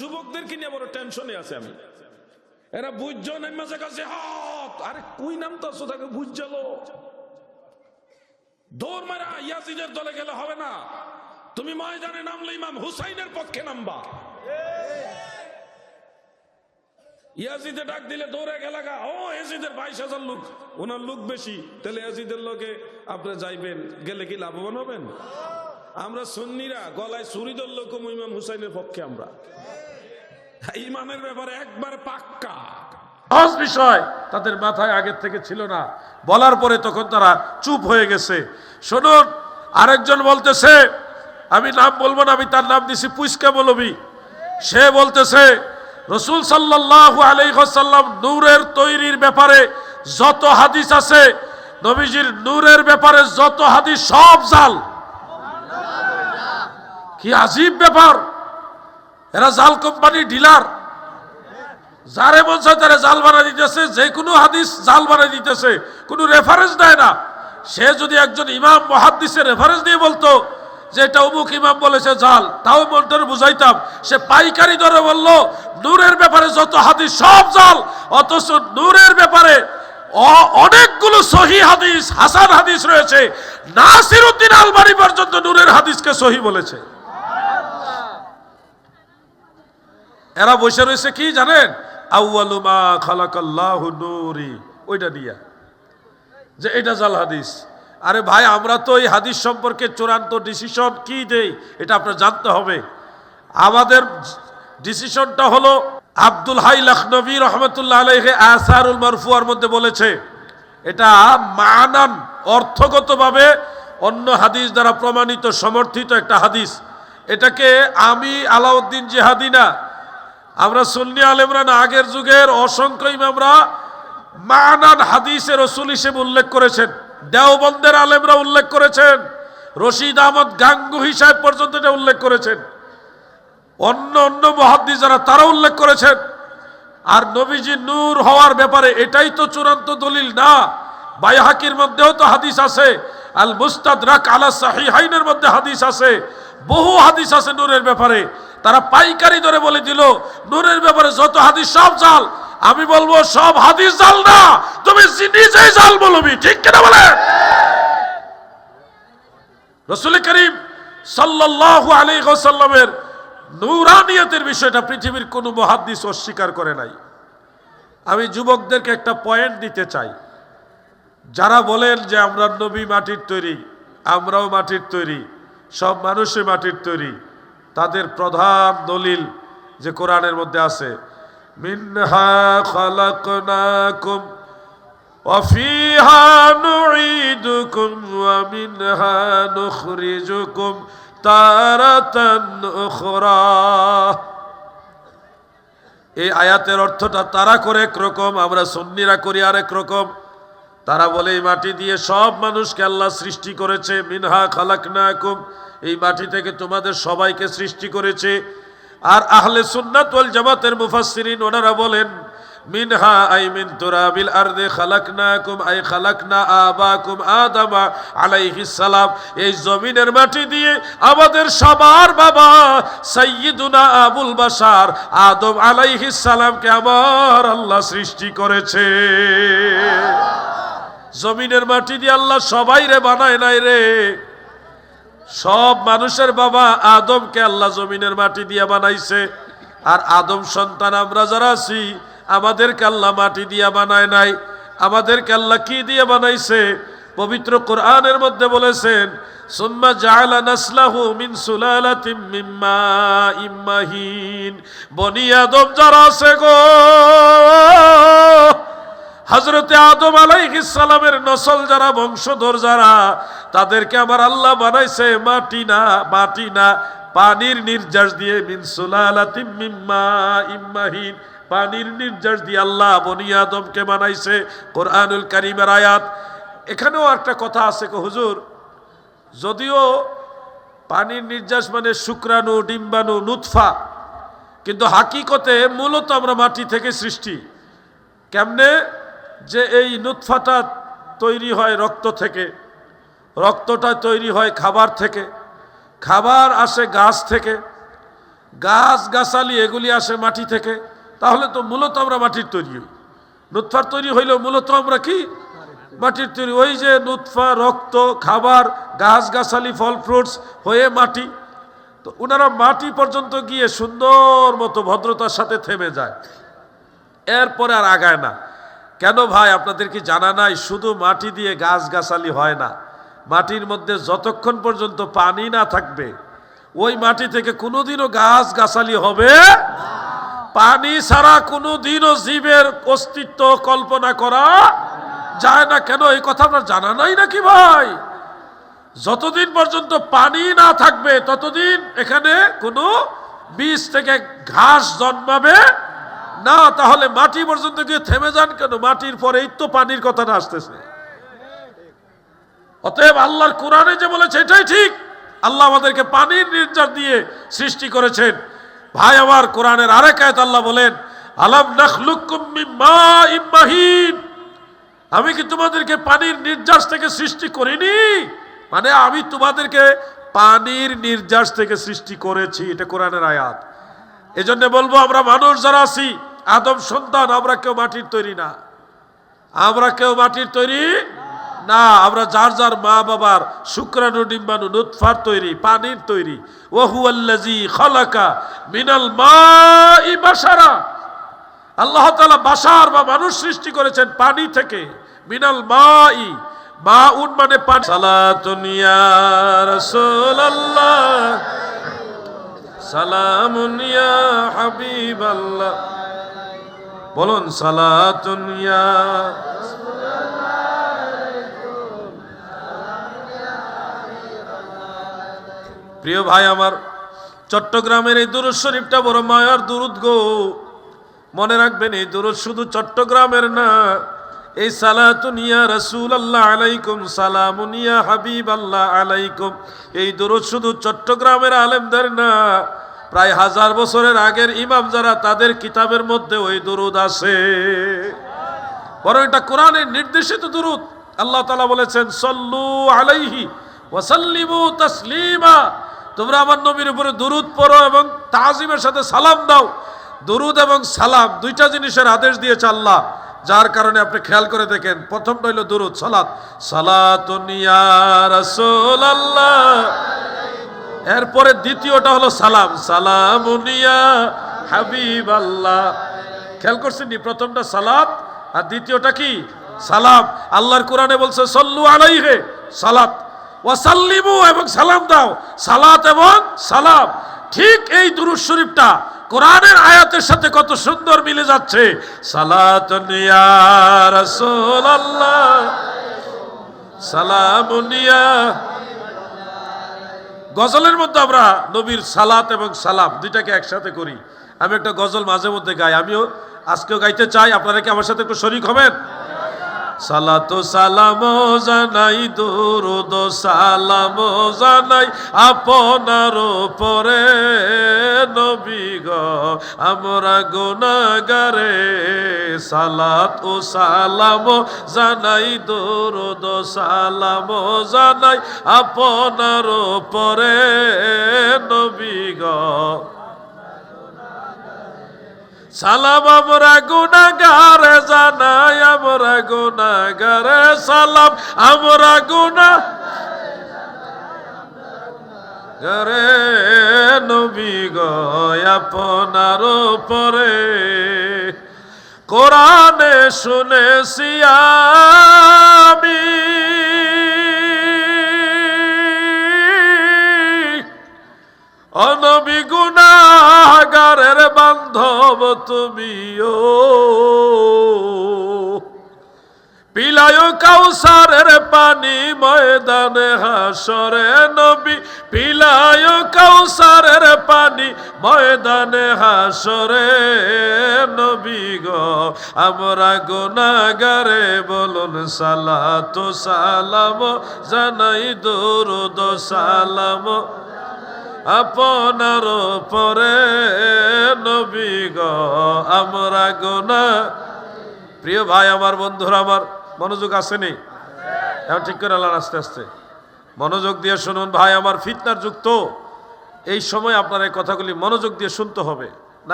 যুবকদেরকে নিয়ে বড় টেনশনে আছে আমি। এরা বুঝছ নেমে কাছে, হাত! আরে, কুই নাম তো আছো তাকে বুঝছালো দৌড় মারা ইয়াজিদের দলে গেলে হবে না। তুমি ময়দানে নামলে ইমাম হুসাইনের পক্ষে নামবা। ইয়াজিদে ডাক দিলে দৌড়ে গেলাগা ও ইয়াজিদের বাইশ হাজার লোক, ওনার লোক বেশি। তাহলে ইয়াজিদের লোকে আপনি যাইবেন, গেলে কি লাভবান হবেন? আমরা সুন্নিরা, গলায় ধরলো কম ইমাম হুসাইনের পক্ষে আমরা। ইমানের ব্যাপারে একবার পাক্কা। সহজ বিষয় তাদের মাথায় আগের থেকে ছিল না। বলার পরে তখন তারা চুপ হয়ে গেছে। শুনুন, আরেকজন বলতেছে, আমি নাম বলব না, আমি তার নাম দিছি পুষ্কা বলবি সে বলতেছে, রসুল সাল্লাহ আলাইসাল্লাম নূরের তৈরির ব্যাপারে যত হাদিস আছে, নবীজির নূরের ব্যাপারে যত হাদিস সব জাল। কি আজীব ব্যাপার! এরা জাল কোম্পানি ডিলার। যারে চায় তারা জাল বানাই দিতেছে, যে কোনো হাদিস জাল বানাই দিতেছে, কোনো রেফারেন্স দেয় না। সে যদি একজন ইমাম মহাদিসের রেফারেন্স দিয়ে বলতো যে এটা অমুক ইমাম বলেছে জাল, তাও মনটার বুঝাইতাম। সে পাইকারি দরে বলল, নূরের ব্যাপারে যত হাদিস সব জাল, অথচ নূরের ব্যাপারে অনেকগুলো সহি হাদিস, হাসান হাদিস রয়েছে। নাসির উদ্দিন আলবানি পর্যন্ত নূরের হাদিসকে সহি বলেছে। এরা বসে রয়েছে কি জানেন? আউয়ালুমা খালাকাল্লাহু নূরি। ওইটা দিয়া। যে এটা জাল হাদিস। আরে ভাই, আমরা তো এই হাদিস সম্পর্কে চূড়ান্ত ডিসিশন কি দেই, এটা আপনার জানতে হবে। আমাদের ডিসিশনটা হলো আব্দুল হাই লখনবী রহমতুল্লাহ আলহে আসারুল মারফুয়ার মধ্যে বলেছে, এটা মানান অর্থগতভাবে অন্য হাদিস দ্বারা প্রমাণিত সমর্থিত একটা হাদিস। এটাকে আমি আলাউদ্দিন জিহাদি না আমরা সুন্নি আলেমরা না, আগের যুগের অসংখ্য ইমামরা মানান হাদিসের রসুল হিসেবে উল্লেখ করেছেন, দেওবন্দের আলেমরা উল্লেখ করেছেন, রশিদ আহমদ গাঙ্গুহি সাহেব পর্যন্ত এটা উল্লেখ করেছেন, অন্য অন্য মহাদ্দিস যারা তারা উল্লেখ করেছেন। আর নবীজি নূর হওয়ার ব্যাপারে এটাই তো চূড়ান্ত দলিল না বাইহাকির মধ্যেও তো হাদিস আছে আল মুস্তাদরাক আলা সাহিহাইনের মধ্যে হাদিস আছে। বহু হাদিস আছে নূরের ব্যাপারে। তারা পাইকারি ধরে বলে দিল, নূরের ব্যাপারে যত হাদিস সব জাল। আমি বলব, সব হাদিস জাল না। তুমি নিজেই জাল বলবি ঠিক কিনা বলে রসুল করিম সাল্লাল্লাহু আলাইহি ওয়াসাল্লামের নূরানিয়তের বিষয়টা পৃথিবীর কোনো মহাদ্দিস অস্বীকার করে নাই। আমি যুবকদেরকে একটা পয়েন্ট দিতে চাই। যারা বলেন যে আমরা নবী মাটির তৈরি আমরাও মাটির তৈরি সব মানুষই মাটির তৈরি তাদের প্রধান দলিল যে কোরআনের মধ্যে আছে মিনহা খালাকনাকুম وفيها نعيدكم ومنها نخرجكم تارة أخرى এই আয়াতের অর্থটা তারা করে একরকম আমরা সন্নিরা করি আরেক রকম তারা বলে, এই মাটি দিয়ে সব মানুষকে আল্লাহ সৃষ্টি করেছে। মিনহা খালাকনাকুম। এই মাটি থেকে তোমাদের সবাইকে সৃষ্টি করেছে। আর আহলে সুন্নাত ওয়াল জামাতের মুফাসসিরিন, ওনারা বলেন, মিনহা আই মিন তুরাবিল আরদে খালাকনাকুম আই খালাকনা আবাকুম আদামা আলাইহিস সালাম। এই জমিনের মাটি দিয়ে আমাদের সবার বাবা সাইয়্যিদুনা আবুল বাশার আদম আলাইহিস সালামকে আমার আল্লাহ সৃষ্টি করেছে। জমিনের মাটি দিয়ে আল্লাহ সবাই রে বানায় নাই রে। সব মানুষের বাবা আদমকে আল্লাহ জমিনের মাটি দিয়ে বানাইছে। আর আদম সন্তান আমরা যারা আছি, আমাদেরকে আল্লাহ মাটি দিয়া বানায় নাই। আমাদেরকে আল্লাহ কি দিয়ে বানাইছে? পবিত্র কোরআনের মধ্যে বলেছেন, সুম্মা মিম্মা বনি আদম যারা আছে গো হজরতে আদম আলাইহিসালামের নসল যারা, বংশধর যারা, তাদেরকে আমার আল্লাহ বানাইছে মাটি না মাটি না, পানির নির্যাস দিয়ে মিন সুলালাতিম মিম্মা পানির নির্যাস দিয়ে আল্লাহ বনি আদমকে বানাইছে কোরআনুল কারিমের আয়াত। এখানেও একটা কথা আছে হুজুর, যদিও পানির নির্যাস মানে শুক্রাণু, ডিম্বাণু, নুৎফা, কিন্তু হাকিকতে মূলত আমরা মাটি থেকে সৃষ্টি। কেমনে? যে এই নুৎফাটা তৈরি হয় রক্ত থেকে। রক্তটা তৈরি হয় খাবার থেকে। খাবার আসে গাছ থেকে। গাছ, গাছালি এগুলি আসে মাটি থেকে। তাহলে তো মূলত আমরা মাটির তৈরি হই। নুৎফার তৈরি হইলেও মূলত আমরা কি? মাটির তৈরি। ওই যে নুৎফা, রক্ত, খাবার, গাছ, গাছালি, ফল, ফ্রুটস হয়ে মাটি। তো ওনারা মাটি পর্যন্ত গিয়ে সুন্দর মতো ভদ্রতার সাথে থেমে যায়। এরপরে আর আগায় না। কেন ভাই, আপনাদের কি জানা নাই? শুধু মাটি দিয়ে গাছ গাছালি হয় না। মাটির মধ্যে যতক্ষণ পর্যন্ত পানি না থাকবে, ওই মাটি থেকে কোনোদিনও গাছ গাছালি হবে পানি ছাড়া কোনোদিনও জীবের অস্তিত্ব কল্পনা করা যায় না। কেন, এই কথা আপনার জানা নাই নাকি ভাই? যতদিন পর্যন্ত পানি না থাকবে, ততদিন এখানে কোনো বীজ থেকে ঘাস জন্মাবে না, তাহলে মাটি পর্যন্ত গিয়ে থেমে যান কেন? মাটির পরেই তো পানির কথাটা আসতেছে। অতএব আল্লাহর কোরআনে যে বলেছে, এটাই ঠিক। আল্লাহ আমাদেরকে পানির নির্যাস দিয়ে সৃষ্টি করেছেন। ভাই, আমার কোরআনের আরেক আয়াত আল্লাহ বলেন, আলাম নাখলুকুম মিন মাইম মাহিন? আমি কি তোমাদেরকে পানির নির্যাস থেকে সৃষ্টি করিনি? মানে আমি তোমাদেরকে পানির নির্যাস থেকে সৃষ্টি করেছি, এটা কোরআনের আয়াত। এজন্য বলব, আমরা মানুষ যারা আছি আদম সন্তান, আমরা কেউ মাটির তৈরি না। আমরা কেউ মাটির তৈরি না। আমরা যার যার মা বাবার শুক্রাণু ডিম্বাণু নুৎফার তৈরি, পানির তৈরি। ওহু আল্লাজি খলাকা মিনাল মা আল্লাহ তালা বাসার বা মানুষ সৃষ্টি করেছেন পানি থেকে। মিনাল মাই মা উন মানে পানি। সালাতুন ইয়া রাসূলুল্লাহ। সালামুন ইয়া হাবিবাল্লাহ। বলুন, সালাতুন ইয়া প্রিয় ভাই আমার, চট্টগ্রামের এই দুরুদ শরীফটা বড় মায়ার দুরুদ গো। মনে রাখবেন, এই দুরুদ শুধু চট্টগ্রামের না, এই সালাতুনিয়া রসুল আল্লাহ আলাইকুম সালামুনিয়া হাবিব আল্লাহ আলাইকুম। এই দুরুদ শুধু চট্টগ্রামের আলেমদের না প্রায় হাজার বছরের আগের ইমাম যারা, তাদের কিতাবের মধ্যে ওই দুরুদ আছে। বরং এটা কোরআনের নির্দেশিত দুরুদ। আল্লাহ তালা বলেছেন, সল্লু আলাইহি ওয়াসাল্লিমু তাসলিমা। তোমরা আমার নবীর উপরে দুরুদ পড়ো এবং তাজিমের সাথে সালাম দাও। দুরুদ এবং সালাম দুইটা জিনিসের আদেশ দিয়েছে আল্লাহ, যার কারণে আপনি খেয়াল করে দেখেন। প্রথমটা হইল দুরুদ, সালাত। রাসূলুল্লাহ। এরপরে দ্বিতীয়টা হলো সালাম। সালামুনিয়া হাবিব আল্লাহ খেয়াল করছেন প্রথমটা সালাত আর দ্বিতীয়টা কি? সালাম। আল্লাহর কোরআনে বলছে, সল্লু আলাইহে সালাত। ওয়াসাল্লিমু এবং সালাম দাও। সালাত এবং সালাম। ঠিক এই দুরুদ শরীফটা কোরআনের আয়াতের সাথে কত সুন্দর মিলে যাচ্ছে। সালাতুন ইয়া রাসূলুল্লাহ। সালামুন ইয়া গজলের মধ্যে আমরা নবীর সালাত এবং সালাম দুইটাকে একসাথে করি। আমি একটা গজল মাঝে মধ্যে গাই, আমিও আজকেও গাইতে চাই। আপনারা কি আমার সাথে একটু শরিক হবেন? সালাতো সালাম জানাই দুরুদ সালাম জানাই আপনার পরে নবী গ, আমরা গুনাগারে সালাত ও সালাম জানাই দুরুদ সালাম জানাই আপনার পরে নবী গ। সালাম আমরা গুনাগারে জানাই, আমরা গুনাগারে সালাম, আমরা গুনা গরে নবী আপনার পরে কোরআনে শুনেছি আমি। অনবী গুনাগারের বান্ধব তুমিও। পিলায় কাউসারের পানি ময়দানে হাসরে নবী। পিলায় কাউসারের পানি ময়দানে হাসরে নবী গো। আমরা গুনাগারে বলুন সালাত সালাম, জানাই দরুদ সালাম। আপনার পরে নবী গ, আমরা গোনা প্রিয় ভাই, আমার বন্ধুরা, আমার মনোযোগ আসেনি? এখন ঠিক করে আল্লাহ আস্তে আস্তে মনোযোগ দিয়ে শুনুন ভাই, আমার ফিতনার যুক্ত এই সময় আপনার এই কথাগুলি মনোযোগ দিয়ে শুনতে হবে।